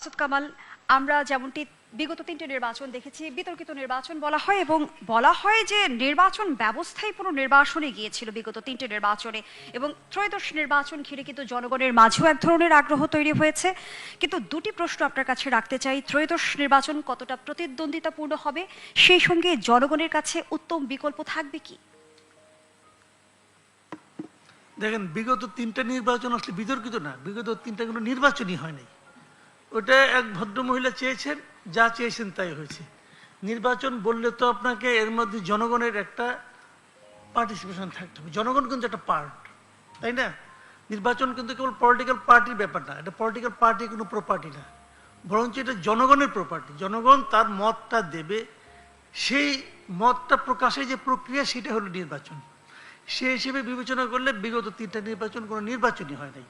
মাসুদ কামাল, আমরা যেমনটি বিগত তিনটে নির্বাচন দেখেছি, বিতর্কিত নির্বাচন বলা হয় এবং বলা হয় যে নির্বাচন ব্যবস্থাই পুরো নির্বাচনে গিয়েছিল বিগত তিনটে নির্বাচনে। এবং ত্রয়োদশ নির্বাচন ঘিরে কিন্তু জনগণের মাঝেও এক ধরনের আগ্রহ তৈরি হয়েছে। কিন্তু দুটি প্রশ্ন আপনার কাছে রাখতে চাই, ত্রয়োদশ নির্বাচন কতটা প্রতিদ্বন্দ্বিতাপূর্ণ হবে? সেই সঙ্গে জনগণের কাছে উত্তম বিকল্প থাকবে কি? দেখেন, বিগত তিনটা নির্বাচন আসলে বিতর্কিত না, বিগত তিনটা কোনো নির্বাচনই হয় নাই। ওটা এক ভদ্র মহিলা চেয়েছেন, যা চেয়েছেন তাই হয়েছে। নির্বাচন বললে তো আপনাকে এর মধ্যে জনগণের একটা পার্টিসিপেশন থাকতে হবে। জনগণ কিন্তু একটা পার্ট তাই না? নির্বাচন কিন্তু কেবল পলিটিক্যাল পার্টির ব্যাপার না, এটা পলিটিক্যাল পার্টি কোনো প্রপার্টি না। বরঞ্চ এটা জনগণের প্রপার্টি জনগণ তার মতটা দেবে, সেই মতটা প্রকাশের যে প্রক্রিয়া, সেটা হলো নির্বাচন। সে হিসেবে বিবেচনা করলে বিগত তিনটা নির্বাচন কোনো নির্বাচনই হয় নাই।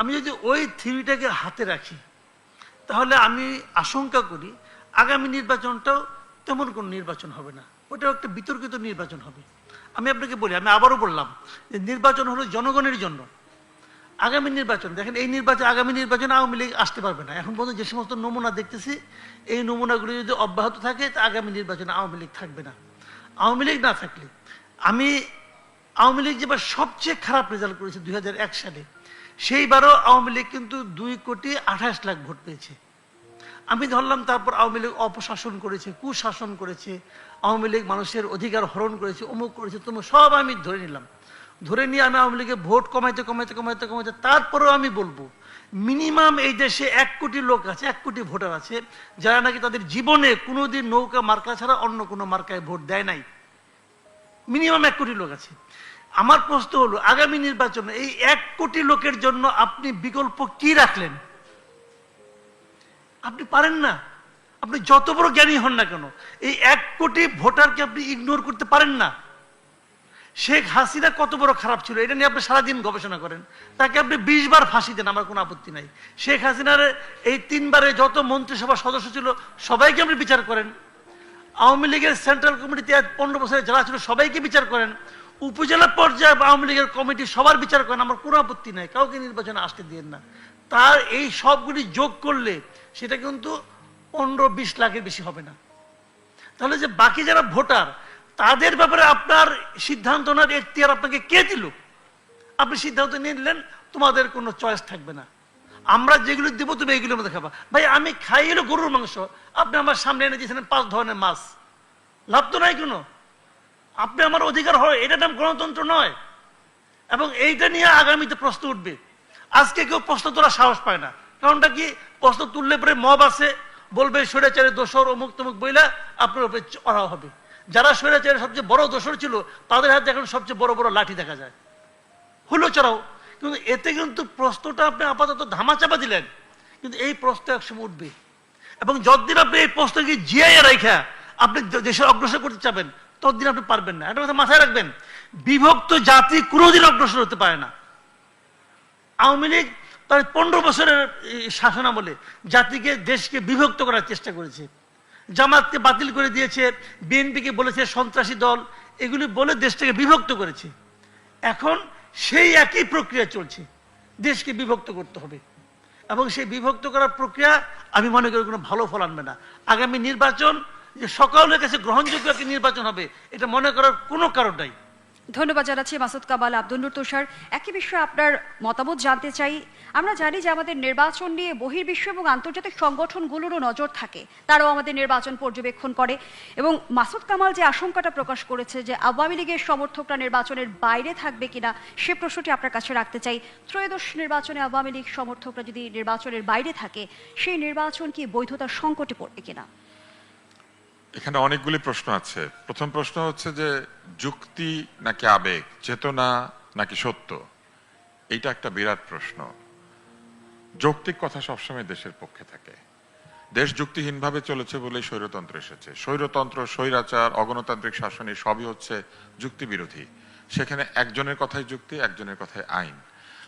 আমি যদি ওই থিওরিটাকে হাতে রাখি তাহলে আমি আশঙ্কা করি আগামী নির্বাচনটাও তেমন কোনো নির্বাচন হবে না। ওটাও একটা বিতর্কিত নির্বাচন হবে। আমি আপনাকে বলি, আমি আবারও বললাম যে নির্বাচন হলো জনগণের জন্য। আগামী নির্বাচন, দেখেন এই নির্বাচন, আগামী নির্বাচনে আওয়ামী লীগ আসতে পারবে না। এখন পর্যন্ত যে সমস্ত নমুনা দেখতেছি, এই নমুনাগুলি যদি অব্যাহত থাকে, তা আগামী নির্বাচনে আওয়ামী লীগ থাকবে না। আওয়ামী লীগ না থাকলে, আমি আওয়ামী লীগ যেবার সবচেয়ে খারাপ রেজাল্ট করেছে দুই হাজার এক সালে, সেইবারও আওয়ামী লীগ কিন্তু দুই কোটি আঠাশ লাখ ভোট পেয়েছে। আমি ধরলাম তারপর আওয়ামী লীগ অপশাসন করেছে, কুশাসন করেছে, আওয়ামী লীগ মানুষের অধিকার হরণ করেছে, অমুক করেছে, তমুক, সব আমি ধরে নিলাম। ধরে নিয়ে আমি আওয়ামী লীগের ভোট কমাইতে কমাইতে কমাইতে কমাইতে, তারপরেও আমি বলব, মিনিমাম এই দেশে এক কোটি লোক আছে, এক কোটি ভোটার আছে, যারা নাকি তাদের জীবনে কোনোদিন নৌকা মার্কা ছাড়া অন্য কোনো মার্কায় ভোট দেয় নাই। মিনিমাম এক কোটি লোক আছে। আমার প্রশ্ন হলো, আগামী নির্বাচনে এই এক কোটি লোকের জন্য আপনি বিকল্প কি রাখলেন? আপনি পারেন না। আপনি যত বড় জ্ঞানী হন না কেন, এই এক কোটি ভোটারকে আপনি ইগনোর করতে পারেন না। শেখ হাসিনা কত বড় খারাপ ছিল, এটা নিয়ে আপনি সারাদিন গবেষণা করেন। তাকে আপনি বিশ বার ফাঁসি দেন, আমার কোনো আপত্তি নাই। শেখ হাসিনার এই তিনবারে যত মন্ত্রিসভার সদস্য ছিল, সবাইকে আপনি বিচার করেন। আওয়ামী লীগের সেন্ট্রাল কমিটিতে পনেরো বছরে যারা ছিল, সবাইকে বিচার করেন। উপজেলা পর্যায়ে আওয়ামী লীগের কমিটি সবার বিচার করেন, আমার কোনো আপত্তি নাই, কাউকে নির্বাচনে আসতে দিয়েন না। তার এই সবগুলি যোগ করলে সেটা কিন্তু পনেরো, বিশ লাখের বেশি হবে না। তাহলে যে বাকি যারা ভোটার, তাদের ব্যাপারে আপনার সিদ্ধান্ত নেওয়ার এখতিয়ার আপনাকে কে দিল? আপনি সিদ্ধান্ত নিয়ে নিলেন, তোমাদের কোনো চয়েস থাকবে না। আমরা যেগুলো দেবো তুমি এগুলোর মধ্যে খাবা। ভাই, আমি খাই হলো গরুর মাংস। আপনি আমার সামনে এনে দিয়েছিলেন পাঁচ ধরনের মাছ। লাভ তো নাই কোনো। আপনি আমার অধিকার হয় এটা নাম গণতন্ত্র নয়। এবং এইটা নিয়ে আগামীতে প্রশ্ন উঠবে। আজকে কেউ প্রশ্ন তোলা সাহস পায় না। কারণটা কি? প্রশ্ন তুললে পরে মব আছে, বলবে স্বৈরাচারের দোষর অমুক তমুক বইলা আপনার উপরে চড়া হবে। যারা স্বৈরাচারের সবচেয়ে বড় দোষর ছিল, তাদের হাতে এখন সবচেয়ে বড় বড় লাঠি দেখা যায়। হলো চড়াও। কিন্তু এতে কিন্তু প্রশ্নটা আপনি আপাতত ধামাচাপা দিলেন। কিন্তু এই প্রশ্ন একসময় উঠবে। এবং যতদিন আপনি এই প্রশ্নকে জিয়াইয়া রাখা আপনি দেশের অগ্রসর করতে চাবেন, ততদিন আপনি পারবেন না। একটা কথা মাথায় রাখবেন, বিভক্ত জাতি কোনোদিন অগ্রসর হতে পারে না। আওয়ামী লীগ প্রায় পনেরো বছরের শাসনামলে জাতিকে, দেশকে বিভক্ত করার চেষ্টা করেছে। জামাতকে বাতিল করে দিয়েছে, বিএনপিকে বলেছে সন্ত্রাসী দল, এগুলি বলে দেশটাকে বিভক্ত করেছে। এখন সেই একই প্রক্রিয়া চলছে, দেশকে বিভক্ত করতে হবে। এবং সেই বিভক্ত করার প্রক্রিয়া, আমি মনে করি কোনো ভালো ফল আনবে না। আগামী নির্বাচন, যে সকলের কাছে গ্রহণযোগ্য একটি নির্বাচন হবে, এটা মনে করার কোনো কারণ নাই। ধন্যবাদ জানাচ্ছি মাসুদ কামাল নূর তুষার। একই বিষয়ে আপনার মতামত জানতে চাই। আমরা জানি যে আমাদের নির্বাচন নিয়ে বহির্বিশ্ব এবং আন্তর্জাতিক সংগঠনগুলোরও নজর থাকে। তারাও আমাদের নির্বাচন পর্যবেক্ষণ করে। এবং মাসুদ কামাল যে আশঙ্কাটা প্রকাশ করেছে যে আওয়ামী লীগের সমর্থকরা নির্বাচনের বাইরে থাকবে কিনা, সে প্রশ্নটি আপনার কাছে রাখতে চাই। ত্রয়োদশ নির্বাচনে আওয়ামী লীগ সমর্থকরা যদি নির্বাচনের বাইরে থাকে, সেই নির্বাচন কি বৈধতার সংকটে পড়বে কিনা? এখানে অনেকগুলি প্রশ্ন আছে। প্রথম প্রশ্ন হচ্ছে যে, যুক্তি নাকি আবেগ, চেতনা নাকি সত্য? এইটা একটা বিরাট প্রশ্ন। যৌক্তিক কথা সবসময় দেশের পক্ষে থাকে। দেশ যুক্তিহীনভাবে চলেছে বলেই স্বৈরতন্ত্র এসেছে। স্বৈরতন্ত্র, স্বৈরাচার, অগণতান্ত্রিক শাসন, এই সবই হচ্ছে যুক্তি বিরোধী সেখানে একজনের কথাই যুক্তি, একজনের কথাই আইন।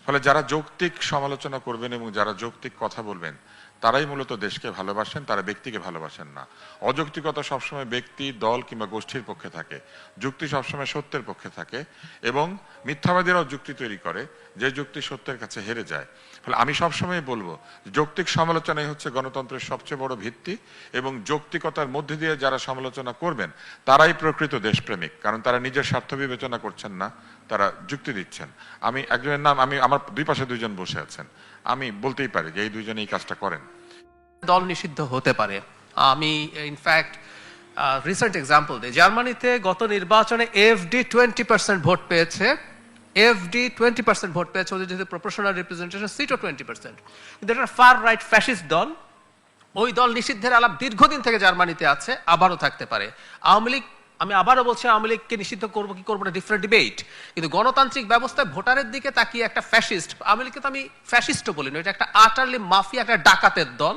ফলে যারা যৌক্তিক সমালোচনা করবেন এবং যারা যৌক্তিক কথা বলবেন তারাই মূলত দেশকে ভালোবাসেন, তারা ব্যক্তিকে ভালোবাসেন না। অযৌক্তিকতা সবসময় ব্যক্তি, দল কিংবা গোষ্ঠীর পক্ষে থাকে। যুক্তি সবসময় সত্যের পক্ষে থাকে এবং মিথ্যাবাদীরাও যুক্তি তৈরি করে, যে যুক্তি সত্যের কাছে হেরে যায়। ফলে আমি সবসময় বলব, যৌক্তিক সমালোচনাই হচ্ছে গণতন্ত্রের সবচেয়ে বড় ভিত্তি এবং যৌক্তিকতার মধ্যে দিয়ে যারা সমালোচনা করবেন, তারাই প্রকৃত দেশপ্রেমিক। কারণ তারা নিজের স্বার্থ বিবেচনা করছেন না, তারা যুক্তি দিচ্ছেন। আমি একজনের নাম, আমি, আমার দুই পাশে দুইজন বসে আছেন। আমি বলতেই পারি যে এই দুইজনে এই কাজটা করেন। দল নিষিদ্ধ হতে পারে। আমি ইনফ্যাক্ট রিসেন্ট এক্সাম্পল দিই। জার্মানিতে গত নির্বাচনে এফডি টোয়েন্টি পার্সেন্ট ভোট পেয়েছে। এফডি টোয়েন্টি পার্সেন্ট ভোট পেয়েছে ওদের যেহেতু প্রপোর্শনাল রিপ্রেজেন্টেশন সিটও টোয়েন্টি পার্সেন্ট। কিন্তু এটা ফার রাইট ফ্যাসিস্ট দল। ওই দল নিষিদ্ধের আলাপ দীর্ঘদিন থেকে জার্মানিতে আছে, আবারও থাকতে পারে। আওয়ামী লীগ আমি আবারও বলছি, আওয়ামী লীগকে নিষিদ্ধ করব, কি করব না ডিফারেন্ট ডিবেট কিন্তু গণতান্ত্রিক ব্যবস্থায় ভোটারের দিকে তাকিয়ে একটা ফ্যাসিস্ট আওয়ামী লীগকে তো আমি ফ্যাসিস্টও বলি না এটা একটা আটারলি মাফিয়া একটা ডাকাতের দল।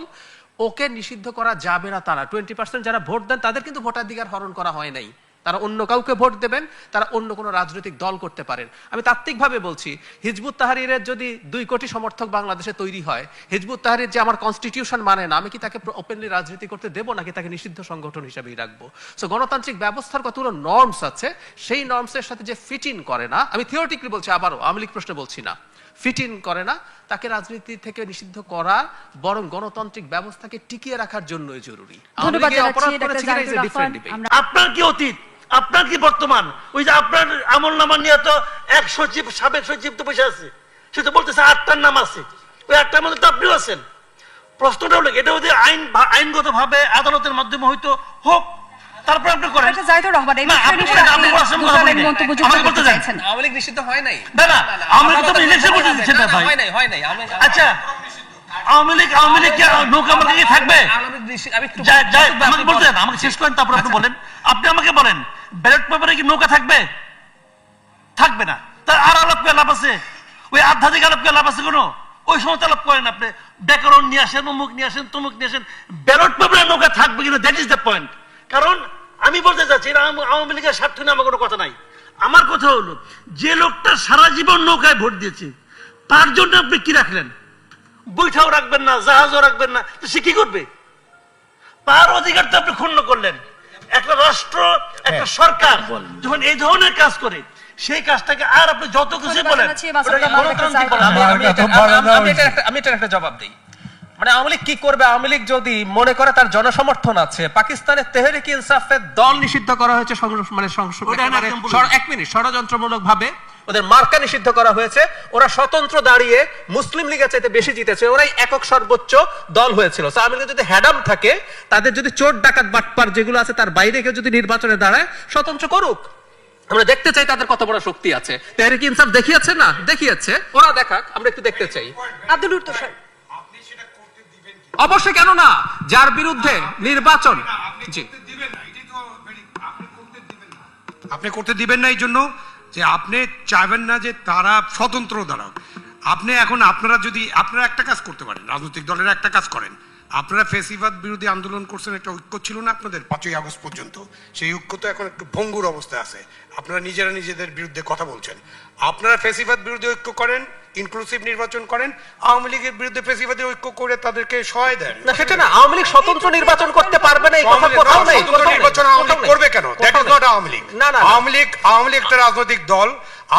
ওকে নিষিদ্ধ করা যাবে না তারা। টোয়েন্টি পার্সেন্ট যারা ভোট দেন, তাদের কিন্তু ভোটাধিকার হরণ করা হয় নাই। তারা অন্য কাউকে ভোট দেবেন তারা অন্য কোনো রাজনৈতিক দল করতে পারেন। আমি তাত্ত্বিকভাবে বলছি হিজবুত তাহারিরের যদি দুই কোটি সমর্থক বাংলাদেশে তৈরি হয় হিজবুত তাহারির যে আমার কনস্টিটিউশন মানে না আমি কি তাকে ওপেনলি রাজনীতি করতে দেবো নাকি তাকে নিষিদ্ধ সংগঠন হিসেবেই রাখব? সো গণতান্ত্রিক ব্যবস্থার কতগুলো নর্মস আছে সেই নর্মসের সাথে যে ফিট ইন করে না আমি থিওরিটিক্যালি বলছি আবারও আওয়ামী লীগ প্রশ্নে বলছি না ফিট ইন করে না তাকে রাজনীতি থেকে নিষিদ্ধ করা বরং গণতান্ত্রিক ব্যবস্থাকে টিকিয়ে রাখার জন্যই জরুরি। আপনার কি অতীত? আপনার কি বর্তমান? ওই যে আপনার আমল নামা নিয়ে তো এক সচিব সাবেক সচিব তো বসে আছে। সে তো বলতেছে আটটার নাম আছে। ওই আটটার মধ্যে তো আপনিও আছেন। প্রশ্নটা হলো এটা যদি আইন আইনগত ভাবে আদালতের মাধ্যমে হয়তো হোক তারপর আপনি করেন। জাহিদুর রহমান এই বিষয়ে আমাকে করতে বলতে চাইছেন। আওয়ামী লীগ নিষিদ্ধ হয় নাই। না, না, আওয়ামী লীগ তো ইলেকশন করতে দিচ্ছে না, না, ভাই। হয় নাই হয় নাই আচ্ছা আওয়ামী লীগ আওয়ামী লীগ কি নৌকা মার্কা কি থাকবে? আওয়ামী লীগ নিষিদ্ধ- আমি একটু যা- যা- আপনি আমাকে বলতে আমাকে শেষ করেন তারপর আপনি বলেন। আপনি আমাকে বলেন। ব্যালট পেপারে কি নৌকা থাকবে? থাকবে না। তার আর আলাপ লাভ আছে? ওই আধ্যাত্মিক আলাপ লাভ আছে কোনো? ওই সমস্ত আলাপ করেন আপনি। ব্যাকরণ নিয়ে আসেন, অমুক নিয়ে আসেন, তমুক নিয়ে আসেন। ব্যালট পেপারে নৌকা থাকবে কিনা দ্যাট ইজ দ্য পয়েন্ট কারণ আমি বলতে চাচ্ছি আওয়ামী লীগের স্বার্থ নিয়ে আমার কোনো কথা নাই। আমার কথা হলো, যে লোকটা সারা জীবন নৌকায় ভোট দিয়েছে, তার জন্য আপনি কি রাখলেন? বৈঠাও রাখবেন না, জাহাজও রাখবেন না। তো সে কি করবে? তার অধিকার তো আপনি ক্ষুণ্ণ করলেন। একটা রাষ্ট্র একটা সরকার যখন এই ধরনের কাজ করে সেই কাজটাকে আর আপনি যত কিছু বলেন আমি- এটার একটা জবাব দিই। মানে আওয়ামী লীগ কি করবে? আওয়ামী লীগ যদি মনে করে তার জনসমর্থন আছে পাকিস্তানের তেহরিক ইনসাফের দল নিষিদ্ধ করা হয়েছে মানে এক মিনিট ষড়যন্ত্রমূলক ভাবে ওদের মার্কা নিষিদ্ধ করা হয়েছে। ওরা স্বতন্ত্র দাঁড়িয়ে মুসলিম লীগের চাইতে বেশি জিতেছে। ওরাই একক সর্বোচ্চ দল হয়েছিল। আওয়ামী লীগের যদি হ্যাডাম থাকে তাদের যদি চোর ডাকাত বাটপার যেগুলো আছে তার বাইরে কেউ যদি নির্বাচনে দাঁড়ায় স্বতন্ত্র করুক। আমরা দেখতে চাই তাদের কত বড় শক্তি আছে। তেহরিক ইনসাফ দেখিয়েছে না? দেখিয়েছে। ওরা দেখাক আমরা একটু দেখতে চাই। আব্দুল নুর অবশ্যই কেন না? যার বিরুদ্ধে নির্বাচন জি। আপনি করতে দিবেন না এই জন্য? যে আপনি চাইবেন না যে তারা স্বতন্ত্র দাঁড়াক। আপনি এখন আপনারা যদি, আপনারা একটা কাজ করতে পারেন, রাজনৈতিক দলের একটা কাজ করেন। আপনারা ফেসিবাদ বিরোধী আন্দোলন করছেন একটা ঐক্য ছিল না আপনাদের? পাঁচই আগস্ট পর্যন্ত। সেই ঐক্য তো এখন একটু ভঙ্গুর অবস্থায় আছে। আপনারা নিজেরা নিজেদের বিরুদ্ধে কথা বলছেন। আপনারা ফেসিবাদ বিরোধী ঐক্য করেন ইনক্লুসিভ নির্বাচন করেন আওয়ামী লীগের বিরুদ্ধে ফেসিবাদী ঐক্য করে তাদেরকে সহায় দেন। না সেটা না আওয়ামী লীগ স্বতন্ত্র নির্বাচন করতে পারবে না এই কথা কোথাও নেই স্বতন্ত্র নির্বাচন আওয়ামী লীগ করবে কেন? That is not Awami League না, না, না। আওয়ামী লীগ আওয়ামী লীগ একটা রাজনৈতিক দল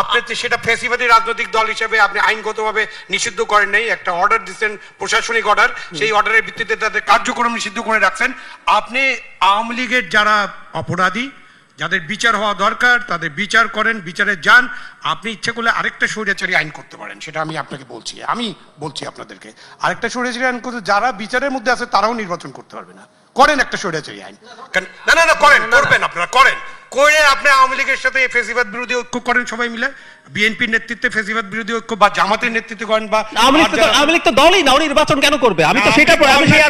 আপনি সেটা ফেসিবাদী রাজনৈতিক দল হিসেবে আপনি আইনগতভাবে নিষিদ্ধ করেন নাই, একটা অর্ডার দিচ্ছেন, প্রশাসনিক অর্ডার সেই অর্ডারের ভিত্তিতে তাদের কার্যক্রম নিষিদ্ধ করে রাখছেন। আপনি আওয়ামী লীগের যারা অপরাধী, যাদের বিচার হওয়া দরকার, তাদের বিচার করেন, বিচারে যান, আপনি ইচ্ছে করলে আরেকটা স্বৈরাচারী আইন করতে পারেন, সেটা আমি আপনাকে বলছি। আমি বলছি আপনাদেরকে, আরেকটা স্বৈরাচারী আইন করতে, যারা বিচারের মধ্যে আছে, তারাও নির্বাচন করতে পারবে না। করেন একটা স্বৈরাচারী আইন। না না না, করেন, করবেন আপনারা, করেন। করে আপনি আওয়ামী লীগের সাথে এই ফেসিবাদ বিরোধী ঐক্য করেন সবাই মিলে বিএনপির নেতৃত্বে ফেসিবাদ বিরোধী ঐক্য বা জামাতের নেতৃত্বে করেন বা আওয়ামী লীগ তো আওয়ামী লীগ তো দলই না ও নির্বাচন কেন করবে আমি তো সেটা আমি সেটা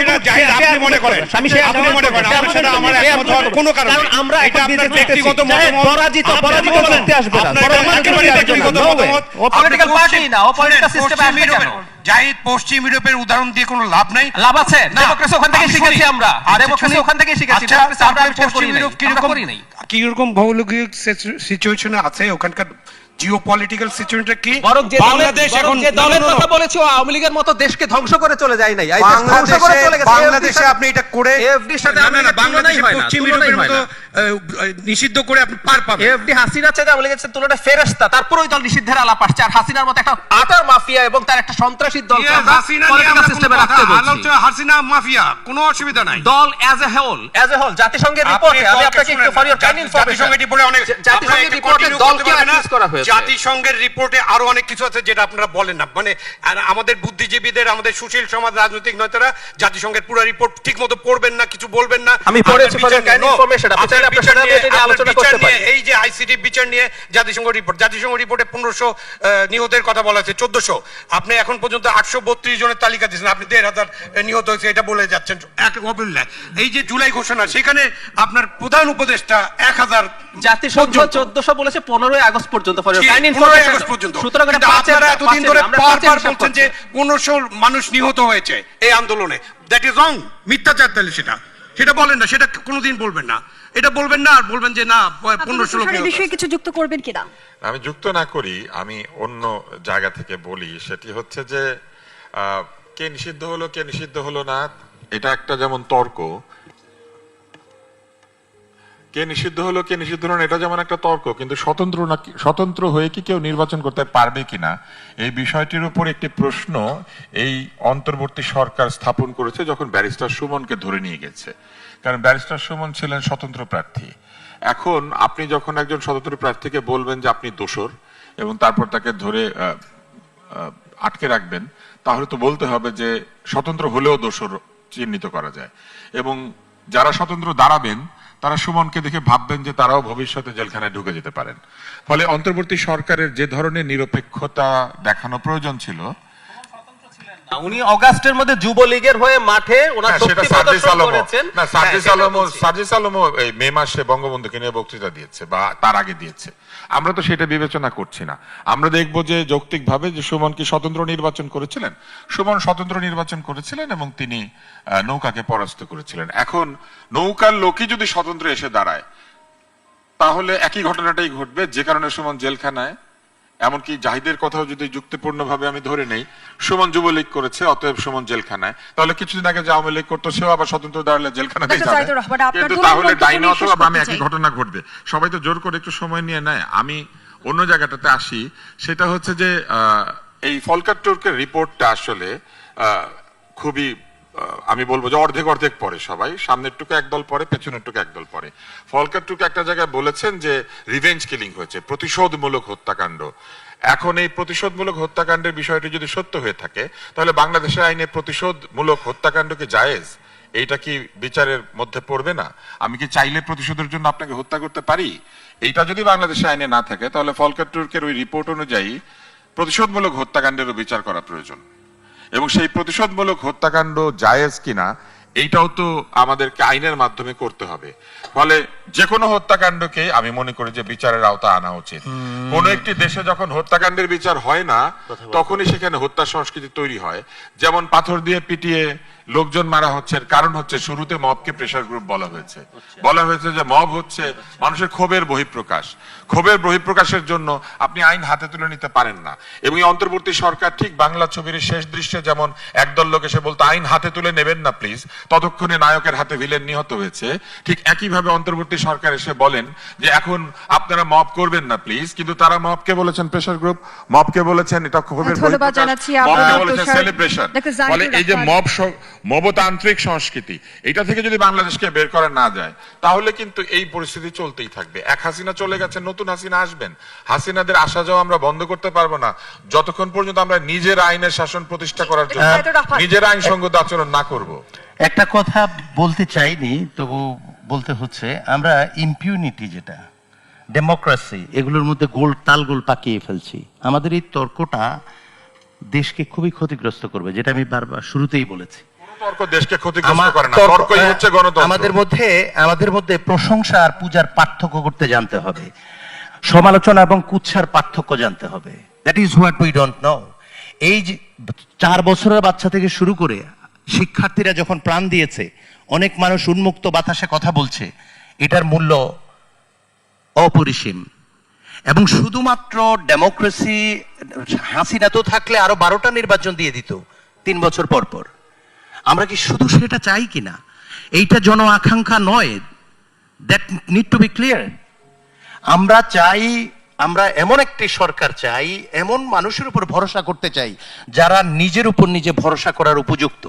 আপনি মনে করেন। আমি আপনি মনে করেন, সাথে argument আমার একমত হওয়ার কোনো কারণ কারণ আমরা এটা আপনার ব্যক্তিগত। মতামত। পরাজিত পরাজিত করতে আসবে না একেবারে ব্যক্তিগত. মতামত। ও political আপনি না, ও পশ্চিম- political system কেন? ইউরোপের- জাহিদ পশ্চিম ইউরোপের উদাহরণ দিয়ে কোনো লাভ নাই লাভ আছে ডেমোক্রেসি ওখান থেকে আমি শিখেছি শুনি। আমরা আচ্ছা, ডেমোক্রেসি ওখান থেকে শিখেছি আচ্ছা, আমরা পশ্চিম ইউরোপ আমরা কীরকম করি নাই কীরকম ভৌগোলিক সিচুয়েশনে আছে? ওখানকার জিও সিচুয়েশনটা কি? বরং যে বাংলাদেশ এখন যে No, no, দলের no, no. কথা বলেছে আওয়ামী লীগের মতো দেশকে ধ্বংস করে চলে যায় নাই। ধ্বংস করে চলে গেছে। বাংলাদেশে আপনি এটা করে AFD সাথে না, না, আওয়ামী না, লীগের বাংলাদেশে তুলনাই না, পশ্চিম ইউরোপের মতো নিষিদ্ধ করে আপনি পার পাবেন। এফডি হাসিনার চাইতে আওয়ামী লীগের তুলনায় ফেরেস্তা তারপর ওই দল নিষিদ্ধের আলাপ আসছে। আর হাসিনার মতো একটা আটার মাফিয়া এবং তার একটা সন্ত্রাসী দল হাসিনা নিয়ে আমরা কোনো আলোচনা হাসিনা মাফিয়া কোনো অসুবিধা নাই। দল as a whole as a whole জাতিসংঘের রিপোর্টে আমি আপনাকে একটু ফর ইওর কাইন্ড জাতিসংঘের রিপোর্টে দলকে করা হয়েছে। জাতিসংঘের রিপোর্টে আরও অনেক কিছু আছে যেটা আপনারা বলেন না। মানে আমাদের বুদ্ধিজীবীদের আমাদের সুশীল সমাজ রাজনৈতিক নেতারা জাতিসংঘের পুরো রিপোর্ট ঠিক মতো পড়বেন না কিছু বলবেন না। আমি পড়েছি। এই যে আইসিটি বিচার নিয়ে জাতিসংঘ রিপোর্ট জাতিসংঘ রিপোর্টে পনেরোশো নিহতের কথা বলা আছে চোদ্দশো। আপনি এখন পর্যন্ত আটশো বত্রিশ জনের তালিকা দিয়েছেন আপনি দেড় হাজার নিহত হয়েছে এটা বলে যাচ্ছেন। এক এই যে জুলাই ঘোষণা সেখানে আপনার প্রধান উপদেষ্টা এক হাজার জাতিসংঘ চোদ্দশো বলেছে পনেরোই আগস্ট পর্যন্ত ফর ইওর জি, কাইন্ড 15 আগস্ট পর্যন্ত। সুতরাং এটা কিন্তু পাঁচের- আপনারা এতদিন ধরে বারবার বলছেন যে পনেরোশো মানুষ নিহত হয়েছে এই আন্দোলনে। দ্যাট ইজ রং মিথ্যাচার তাহলে সেটা। সেটা বলেন না সেটা কোনোদিন বলবেন না। এটা বলবেন না আর বলবেন যে না পনেরোশো লোক বিষয়ে কিছু যুক্ত করবেন কিনা? আমি যুক্ত না করি আমি অন্য জায়গা থেকে বলি। সেটি হচ্ছে যে আহ, কে নিষিদ্ধ হলো কে নিষিদ্ধ হলো না এটা একটা যেমন তর্ক কে নিষিদ্ধ হলো, কে নিষিদ্ধ হলো এটা যেমন একটা তর্ক, কিন্তু স্বতন্ত্র না স্বতন্ত্র হয়ে কি কেউ নির্বাচন করতে পারবে কিনা, এই বিষয়টির উপর একটি প্রশ্ন এই অন্তর্বর্তী সরকার স্থাপন করেছে যখন ব্যারিস্টার সুমনকে ধরে নিয়ে গেছে। কারণ ব্যারিস্টার সুমন ছিলেন স্বতন্ত্র প্রার্থী। এখন আপনি যখন একজন স্বতন্ত্র প্রার্থীকে বলবেন যে আপনি দোষর এবং তারপর তাকে ধরে আটকে রাখবেন, তাহলে তো বলতে হবে যে স্বতন্ত্র হলেও দোষর চিহ্নিত করা যায়। এবং যারা স্বতন্ত্র দাঁড়াবেন তারা সুমনকে দেখে ভাববেন যে তারাও ভবিষ্যতে জেলখানায় ঢুকে যেতে পারেন। ফলে অন্তর্বর্তী সরকারের যে ধরনের নিরপেক্ষতা দেখানো প্রয়োজন ছিল উনি অগাস্টের মধ্যে যুবলীগের হয়ে মাঠে ওনার হ্যাঁ, শক্তি প্রদর্শন করেছেন। না সার্জিস হ্যাঁ, আলমও বলছি। সার্জিস আলমও এই মে মাসে বঙ্গবন্ধুকে নিয়ে বক্তৃতা দিয়েছে বা তার আগে দিয়েছে। আমরা তো সেটা বিবেচনা করছি না। আমরা দেখব যে যৌক্তিকভাবে যে সুমন কি স্বতন্ত্র নির্বাচন করেছিলেন? সুমন স্বতন্ত্র নির্বাচন করেছিলেন এবং তিনি নৌকাকে পরাস্ত করেছিলেন। এখন নৌকার লোকই যদি স্বতন্ত্র এসে দাঁড়ায় তাহলে একই ঘটনাটাই ঘটবে। যে কারণে সুমন জেলখানায় এমনকি জাহিদের কথাও যদি যুক্তিপূর্ণভাবে আমি ধরে নেই সুমন যুবলীগ করেছে অতএব সুমন জেলখানায়। তাহলে কিছুদিন আগে যে আওয়ামী লীগ করতো সেও আবার স্বতন্ত্র দাঁড়ালে জেলখানাতেই ডাক্তার যাবে। জাহিদুর কিন্তু তাহলে ডাইনে অথবা বামে একই ঘটনা ঘটবে। সবাই তো জোর করে একটু সময় নিয়ে নেয়। আমি অন্য জায়গাটাতে আসি। সেটা হচ্ছে যে আহ, এই ফলকার টুর্কের রিপোর্টটা আসলে আহ, খুবই আমি বলব যে অর্ধেক অর্ধেক পরে সবাই। সামনের টুকু একদল পরে পেছনের টুকু একদল পরে ফলকার টুকু একটা জায়গায় বলেছেন যে রিভেঞ্জ কিলিং হয়েছে, প্রতিশোধমূলক হত্যাকাণ্ড। এখন এই প্রতিশোধমূলক হত্যাকাণ্ডের বিষয়টি যদি সত্য হয়ে থাকে, তাহলে বাংলাদেশের আইনে প্রতিশোধমূলক হত্যাকাণ্ডকে জায়েজ? এইটা কি বিচারের মধ্যে পড়বে না? আমি কি চাইলে প্রতিশোধের জন্য আপনাকে হত্যা করতে পারি? এইটা যদি বাংলাদেশের আইনে না থাকে, তাহলে ফলকার টুর্কের ওই রিপোর্ট অনুযায়ী প্রতিশোধমূলক হত্যাকাণ্ডেরও বিচার করা প্রয়োজন। এবং সেই প্রতিশোধমূলক হত্যাকাণ্ড জায়েজ কিনা এইটাও তো আমাদেরকে আইনের মাধ্যমে করতে হবে। ফলে যে কোনো হত্যাকাণ্ডকে আমি মনে করি যে বিচারের আওতা আনা উচিত। কোন একটি দেশে যখন হত্যাকাণ্ডের বিচার হয় না তখনই সেখানে হত্যা সংস্কৃতি তৈরি হয়। যেমন পাথর দিয়ে পিটিয়ে লোকজন মারা হচ্ছে কারণ হচ্ছে শুরুতে মবকে প্রেশার গ্রুপ বলা হয়েছে। বলা হয়েছে যে মব হচ্ছে মানুষের ক্ষোভের বহিঃপ্রকাশ। ক্ষোভের বহিঃপ্রকাশের জন্য আপনি আইন হাতে তুলে নিতে পারেন না। এবং এই অন্তর্বর্তী সরকার ঠিক বাংলা ছবির শেষ দৃশ্যে যেমন একদল লোক এসে বলতো আইন হাতে তুলে নেবেন না প্লিজ ততক্ষণে নায়কের হাতে ভিলেন নিহত হয়েছে। ঠিক একইভাবে অন্তর্বর্তী সরকার এসে বলেন যে এখন আপনারা মব করবেন না প্লিজ কিন্তু তারা মবকে বলেছেন প্রেশার গ্রুপ মবকে বলেছেন এটা ক্ষোভের বহিঃপ্রকাশ, মবকে বলেছেন সেলিব্রেশন ফলে এই যে মব মবতান্ত্রিক সংস্কৃতি। এটা থেকে যদি বাংলাদেশকে বের করা না যায় তাহলে কিন্তু এই পরিস্থিতি চলতেই থাকবে। এক হাসিনা চলে গেছে নতুন হাসিনা আসবেন। হাসিনাদের আসা যাওয়া আমরা বন্ধ করতে পারব না। যতক্ষণ পর্যন্ত আমরা নিজের আইনের শাসন প্রতিষ্ঠা করার জন্য। নিজের আইনসঙ্গত আচরণ না করব। একটা কথা বলতে চাইনি তবু বলতে হচ্ছে আমরা ইম্পিউনিটি যেটা ডেমোক্রেসি এগুলোর মধ্যে গোল তাল গোল পাকিয়ে ফেলছি। আমাদের এই তর্কটা দেশকে খুবই ক্ষতিগ্রস্ত করবে যেটা আমি বারবার শুরুতেই বলেছি। তর্ক দেশকে ক্ষতিগ্রস্ত করে না তর্কই হচ্ছে গণতন্ত্র। আমাদের মধ্যে আমাদের মধ্যে প্রশংসা আর পূজার পার্থক্য করতে জানতে হবে। সমালোচনা এবং পার্থক্য জানতে হবে। That is what we don't know এই যে চার বছরের বাচ্চা থেকে শুরু করে শিক্ষার্থীরা যখন প্রাণ দিয়েছে অনেক মানুষ উন্মুক্ত বাতাসে কথা বলছে এটার মূল্য অপরিসীম। এবং শুধুমাত্র ডেমোক্রেসি হাসিনা তো থাকলে আরও বারোটা নির্বাচন দিয়ে দিত তিন বছর পর পর। আমরা কি শুধু সেটা চাই কিনা এইটা জন আকাঙ্ক্ষা নয়। That need to be clear আমরা চাই, আমরা এমন একটি সরকার চাই, এমন মানুষের উপর ভরসা করতে চাই, যারা নিজের উপর নিজে ভরসা করার উপযুক্ত।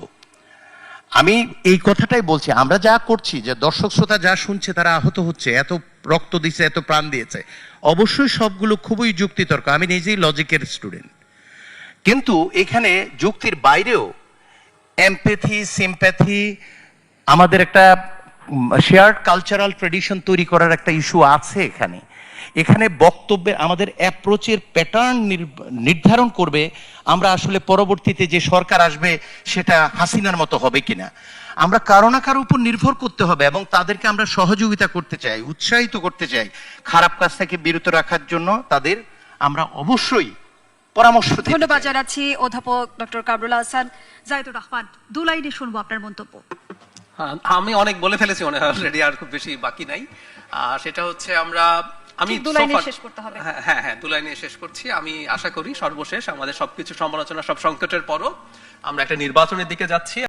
আমি এই কথাটাই বলছি, আমরা যা করছি, যে দর্শক শ্রোতা যা শুনছে, তারা আহত হচ্ছে, এত রক্ত দিছে, এত প্রাণ দিয়েছে। অবশ্যই সবগুলো খুবই যুক্তিতর্ক। আমি নিজেই লজিকের স্টুডেন্ট কিন্তু এখানে যুক্তির বাইরেও এমপ্যাথি সিম্প্যাথি আমাদের একটা শেয়ার্ড কালচারাল ট্রেডিশন তৈরি করার একটা ইস্যু আছে এখানে। এখানে বক্তব্যে আমাদের অ্যাপ্রোচের প্যাটার্ন নির্ধারণ করবে আমরা আসলে পরবর্তীতে যে সরকার আসবে সেটা হাসিনার মতো হবে কিনা। আমরা কারও না কারও উপর নির্ভর করতে হবে এবং তাদেরকে আমরা সহযোগিতা করতে চাই, উৎসাহিত করতে চাই। খারাপ কাজ থেকে বিরত রাখার জন্য তাদের আমরা অবশ্যই পরামর্শ ধন্যবাদ জানাচ্ছি অধ্যাপক ডক্টর কামরুল হাসান। জাহিদুর রহমান দু লাইনে শুনব আপনার মন্তব্য। হ্যাঁ, আমি অনেক বলে ফেলেছি অলরেডি আর খুব বেশি বাকি নাই। আর সেটা হচ্ছে আমরা আমি। হ্যাঁ হ্যাঁ হ্যাঁ দু লাইনে শেষ করছি। আমি আশা করি সর্বশেষ আমাদের সবকিছু সমালোচনা সব সংকটের পরও আমরা একটা নির্বাচনের দিকে যাচ্ছি।